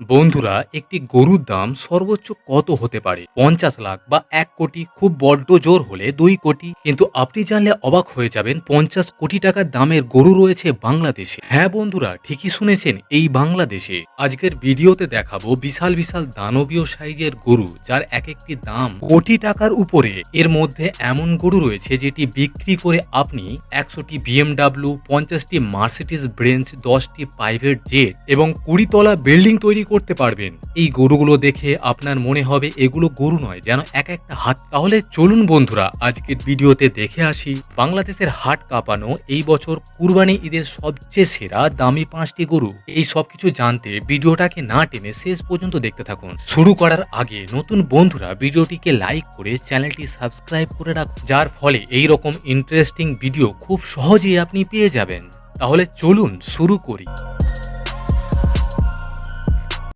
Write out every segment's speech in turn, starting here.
বন্ধুরা, একটি গরুর দাম সর্বোচ্চ কত হতে পারে? পঞ্চাশ লাখ বা এক কোটি খুব বড্ড জোর হলে দুই কোটি। কিন্তু আপনি জানলে অবাক হয়ে যাবেন, পঞ্চাশ কোটি টাকার দামের গরু রয়েছে বাংলাদেশে। হ্যাঁ বন্ধুরা, ঠিকই শুনেছেন, এই বাংলাদেশে। আজকের ভিডিওতে দেখাবো বিশাল বিশাল দানবীয় সাইজের গরু, যার এক একটি দাম কোটি টাকার উপরে। এর মধ্যে এমন গরু রয়েছে যেটি বিক্রি করে আপনি একশোটি বিএমডাব্লিউ, পঞ্চাশটি মার্সিডিস ব্রেঞ্চ, দশটি প্রাইভেট জেট এবং কুড়ি তলা বিল্ডিং তৈরি করতে পারবেন। এই গরুগুলো দেখে আপনার মনে হবে এগুলো গরু নয়, যেন এক একটা হাত। তাহলে চলুন বন্ধুরা, আজকের ভিডিওতে দেখে আসি বাংলাদেশের হাট কাঁপানো এই বছর কুরবানি ঈদের সবচেয়ে সেরা দামি পাঁচটি গরু। এই সব কিছু জানতে ভিডিওটাকে না টেনে শেষ পর্যন্ত দেখতে থাকুন। শুরু করার আগে নতুন বন্ধুরা, ভিডিওটিকে লাইক করে চ্যানেলটি সাবস্ক্রাইব করে রাখুন, যার ফলে এই রকম ইন্টারেস্টিং ভিডিও খুব সহজেই আপনি পেয়ে যাবেন। তাহলে চলুন শুরু করি।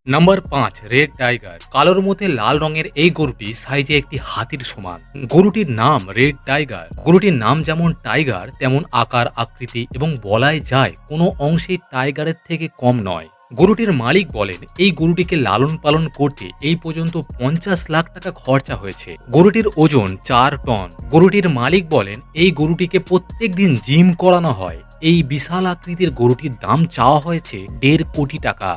নাম্বার পাঁচ রেড টাইগার কালোর মধ্যে লাল রঙের এই গরুটি সাইজে একটি হাতির সমান। গরুটির নাম রেড টাইগার গরুটির নাম যেমন টাইগার তেমন আকার, আকৃতি এবং বলাই যায়, কোনো অংশেই টাইগারের থেকে কম নয়। গরুটির মালিক বলেন, এই গরুটিকে লালন পালন করতে এই পর্যন্ত পঞ্চাশ লাখ টাকা খরচা হয়েছে। গরুটির ওজন চার টন। গরুটির মালিক বলেন, এই গরুটিকে প্রত্যেক দিন জিম করানো হয়। এই বিশাল আকৃতির গরুটির দাম চাওয়া হয়েছে দেড় কোটি টাকা।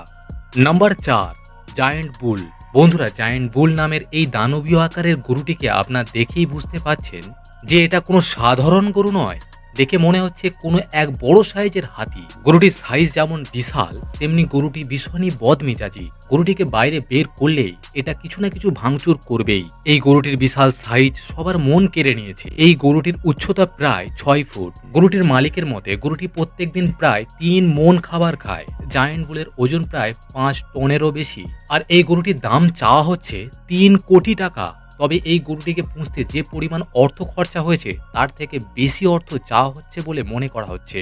নাম্বার চার জায়েন্ট বুল বন্ধুরা জায়েন্ট বুল নামের এই দানবীয় আকারের গরুটিকে আপনার দেখেই বুঝতে পাচ্ছেন যে এটা কোনো সাধারণ গরু নয়। দেখে মনে হচ্ছে কোনো এক বড় সাইজের হাতি। গরুটির সাইজ যেমন বিশাল, তেমনি গরুটি ভীষণই বদমেজাজি। গরুটিকে বাইরে বের করলেই এটা কিছু না কিছু ভাঙচুর করবেই। এই গরুটির বিশাল সাইজ সবার মন কেড়ে নিয়েছে। এই গরুটির উচ্চতা প্রায় ছয় ফুট। গরুটির মালিকের মতে, গরুটি প্রত্যেকদিন প্রায় তিন মন খাবার খায়। জায়েন্ট বুলের ওজন প্রায় পাঁচ টনেরও বেশি। আর এই গরুটির দাম চাওয়া হচ্ছে তিন কোটি টাকা। তবে এই গরুটিকে পুষতে যে পরিমাণ অর্থ খরচা হয়েছে, তার থেকে বেশি অর্থ চাওয়া হচ্ছে বলে মনে করা হচ্ছে।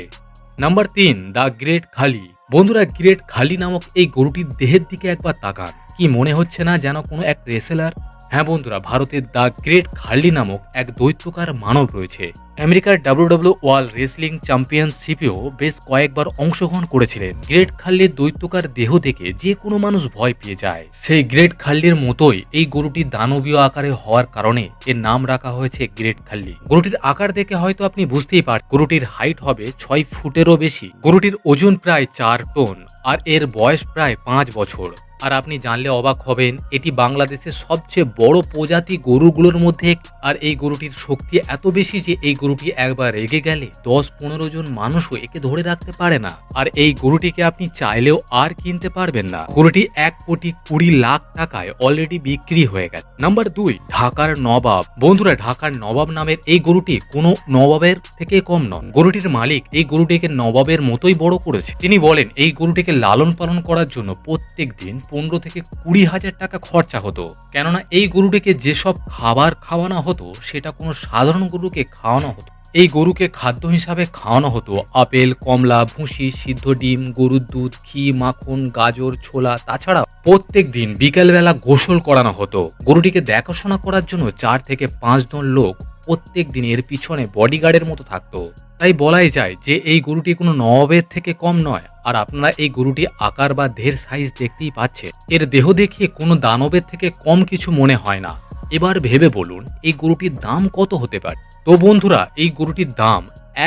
নাম্বার তিন, দ্য গ্রেট খালি। বন্ধুরা, গ্রেট খালি নামক এই গরুটির দেহের দিকে একবার তাকান। কি মনে হচ্ছে না যেন কোনো এক রেসেলার হ্যাঁ বন্ধুরা, ভারতের দ্য গ্রেট খার্লি নামক এক দৈত্যকার মানব রয়েছে। আমেরিকার ডাব্লিউডাব্লিউ ওয়ার্ল্ড রেসলিং চ্যাম্পিয়নশিপেও বেশ কয়েকবার অংশগ্রহণ করেছিলেন। গ্রেট খাল্লির দৈত্যকার দেহ দেখে যে কোনো মানুষ ভয় পেয়ে যায়। সেই গ্রেট খাল্লির মতোই এই গরুটি দানবীয় আকারে হওয়ার কারণে এর নাম রাখা হয়েছে গ্রেট খাল্লি। গরুটির আকার দেখে হয়তো আপনি বুঝতেই পার, গরুটির হাইট হবে ছয় ফুটেরও বেশি। গরুটির ওজন প্রায় চার টন আর এর বয়স প্রায় পাঁচ বছর। আর আপনি জানলে অবাক হবেন, এটি বাংলাদেশের সবচেয়ে বড় প্রজাতি গরুগুলোর মধ্যে আর এই গরুটির শক্তি এত বেশি যে এই গরুটি একবার রেগে গেলে দশ পনেরো জন মানুষও একে ধরে রাখতে পারে না। আর এই গরুটিকে আপনি চাইলেও আর কিনতে পারবেন না। গরুটি এক কোটি কুড়ি লাখ টাকায় অলরেডি বিক্রি হয়ে গেছে। নাম্বার দুই, ঢাকার নবাব। বন্ধুরা, ঢাকার নবাব নামের এই গরুটি কোনো নবাবের থেকে কম নয় গরুটির মালিক এই গরুটিকে নবাবের মতোই বড় করেছে। তিনি বলেন, এই গরুটিকে লালন পালন করার জন্য প্রত্যেক দিন পনেরো থেকে কুড়ি হাজার টাকা খরচা হতো। কেননা এই গরুটিকে যেসব খাবার খাওয়ানো হতো, সেটা কোনো সাধারণ গরুকে খাওয়ানো হতো। এই গরুকে খাদ্য হিসাবে খাওয়ানো হতো। আপেল, কমলা, ভুসি, সিদ্ধ ডিম, গরুর দুধ, ঘি, মাখন, গাজর, ছোলা তাছাড়া প্রত্যেক দিন বিকেলবেলা গোসল করানো হতো। গরুটিকে দেখাশোনা করার জন্য চার থেকে পাঁচজন লোক প্রত্যেক দিন এর পিছনে বডিগার্ডের মতো থাকতো। তাই বলাই যায় যে এই গরুটি কোনো নবাবের থেকে কম নয়, আর আপনারা এই গরুটি আকার বা দেহের সাইজ দেখতেই পাচ্ছে এর দেহ দেখিয়ে কোনো দানবের থেকে কম কিছু মনে হয় না। এবার ভেবে বলুন, এই গরুটির দাম কত হতে পারে? তো বন্ধুরা, এই গরুটির দাম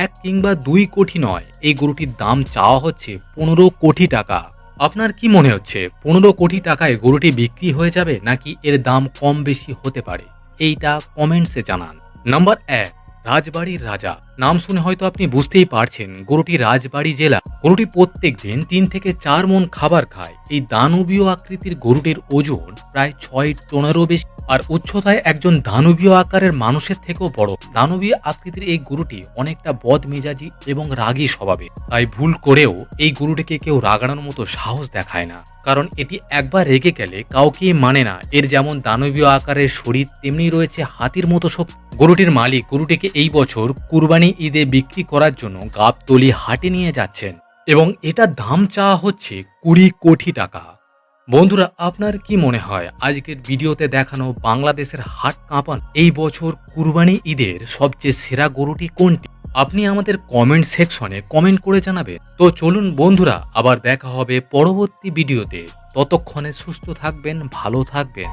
এক কিংবা দুই কোটি নয়, এই গরুটির দাম চাওয়া হচ্ছে পনেরো কোটি টাকা। আপনার কি মনে হচ্ছে, পনেরো কোটি টাকায় গরুটি বিক্রি হয়ে যাবে নাকি এর দাম কম বেশি হতে পারে? এইটা কমেন্টসে জানান। নাম্বার এক, রাজবাড়ির রাজা। নাম শুনে হয়তো আপনি বুঝতেই পারছেন, গরুটি রাজবাড়ি জেলা। গরুটি প্রত্যেক দিন তিন থেকে চার মন খাবার খায়। এই দানবীয় আকৃতির গরুটির ওজন প্রায় ছয় টনেরও বেশি। আর উচ্চতায় একজন দানবীয় আকারের মানুষের থেকেও বড়। দানবীয় আকৃতির এই গরুটি অনেকটা বদমেজাজি এবং রাগী স্বভাবে। তাই ভুল করেও এই গরুটিকে কেউ রাগানোর মতো সাহস দেখায় না। কারণ এটি একবার রেগে গেলে কাউকেই মানে না। এর যেমন দানবীয় আকারের শরীর, তেমনি রয়েছে হাতির মতো শক্তি। গরুটির মালিক গরুটিকে এই বছর কুরবানি ঈদে বিক্রি করার জন্য গাবতলি হাটে নিয়ে যাচ্ছেন। এবং এটার দাম চাওয়া হচ্ছে কুড়ি কোটি টাকা। বন্ধুরা, আপনার কি মনে হয় আজকের ভিডিওতে দেখানো বাংলাদেশের হাট কাঁপান এই বছর কুরবানি ঈদের সবচেয়ে সেরা গরুটি কোনটি? আপনি আমাদের কমেন্ট সেকশনে কমেন্ট করে জানাবেন। তো চলুন বন্ধুরা, আবার দেখা হবে পরবর্তী ভিডিওতে। ততক্ষণে সুস্থ থাকবেন, ভালো থাকবেন।